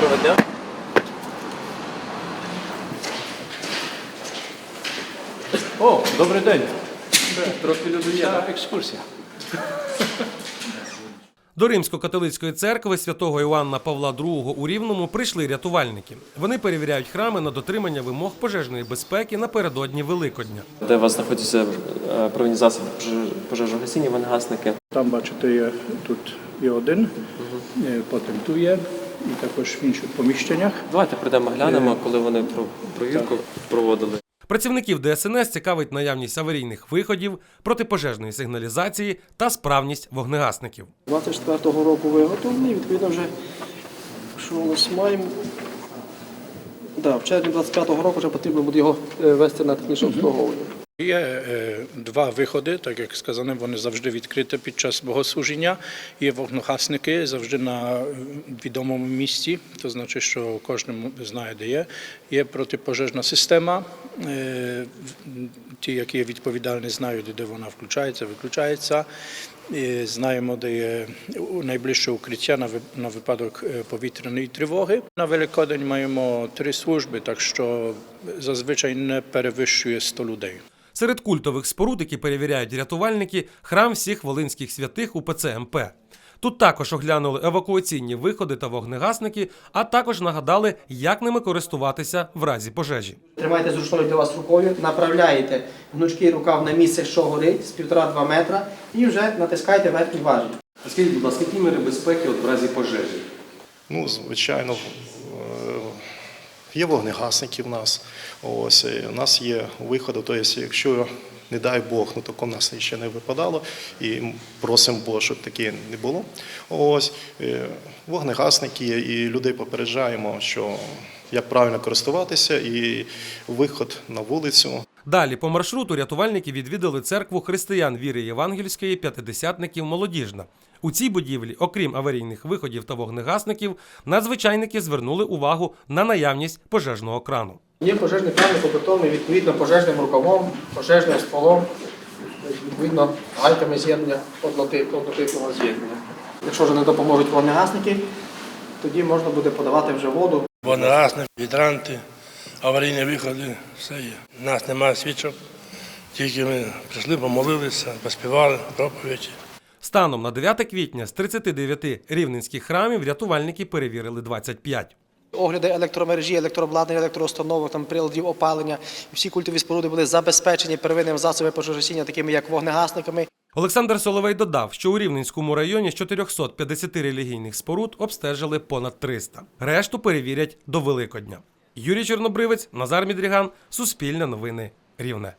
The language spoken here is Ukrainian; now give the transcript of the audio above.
Доброго дня. О, добрий день. Трохи людина екскурсія. До Римсько-католицької церкви святого Іоанна Павла II у Рівному прийшли рятувальники. Вони перевіряють храми на дотримання вимог пожежної безпеки напередодні Великодня. де у вас знаходяться е, провідні засоби пожежогасіння, вогнегасники. Там, бачите, є тут є один, е, потім тут є, і також в інших поміщеннях. Давайте прийдемо глянемо, коли вони провірку проводили. Працівників ДСНС цікавить наявність аварійних виходів, протипожежної сигналізації та справність вогнегасників. 24-го року виготовлений, відповідно вже, що у нас маємо. Да, в червні 25-го року вже потрібно буде його е, вести на технічне обслуговування. Є е, два виходи, так як сказано, вони завжди відкриті під час богослужіння. Є вогнегасники завжди на е, відомому місці, то значить, що кожен знає, де є. Є протипожежна система. е, Ті, які є відповідальні, знають, де вона включається, виключається. І знаємо, де є найближче укриття на випадок повітряної тривоги. На Великодень маємо три служби, так що зазвичай не перевищує 100 людей. Серед культових споруд, які перевіряють рятувальники, храм всіх волинських святих УПЦ МП. Тут також оглянули евакуаційні виходи та вогнегасники, а також нагадали, як ними користуватися в разі пожежі. Тримайте зручною для вас рукою, направляєте гнучкий рукав на місце, що горить, з 1,5-2 метра, і вже натискаєте верхній важіль. Скажіть, будь ласка, які міри безпеки от в разі пожежі? Ну, звичайно, є вогнегасники в нас. Ось е, у нас є виходи. Тобто, якщо не дай Бог, ну тако в нас ще не випадало, і просимо Бога, щоб таке не було. Ось е, вогнегасники є, і людей попереджаємо, що як правильно користуватися, і виход на вулицю. Далі по маршруту рятувальники відвідали церкву християн віри Євангельської п'ятидесятників Молодіжна. У цій будівлі, окрім аварійних виходів та вогнегасників, надзвичайники звернули увагу на наявність пожежного крану. Є пожежний кран побутовий, відповідно пожежним рукавом, пожежним стволом, відповідно гайками з'єднання однотип- однотипного з'єднання. Якщо вже не допоможуть вогнегасники, тоді можна буде подавати вже воду. Вогнегасник, гідранти, аварійні виходи, все є. У нас немає свічок, тільки ми прийшли, помолилися, поспівали проповіді. Станом на 9 квітня з 39 рівненських храмів рятувальники перевірили 25. Огляди електромережі, електрообладнання, електроустановок, там приладів опалення. Всі культові споруди були забезпечені первинним засобами пожежогасіння, такими як вогнегасниками. Олександр Соловей додав, що у Рівненському районі з 450 релігійних споруд обстежили понад 300. Решту перевірять до Великодня. Юрій Чорнобривець, Назар Мідріган, Суспільне новини, Рівне.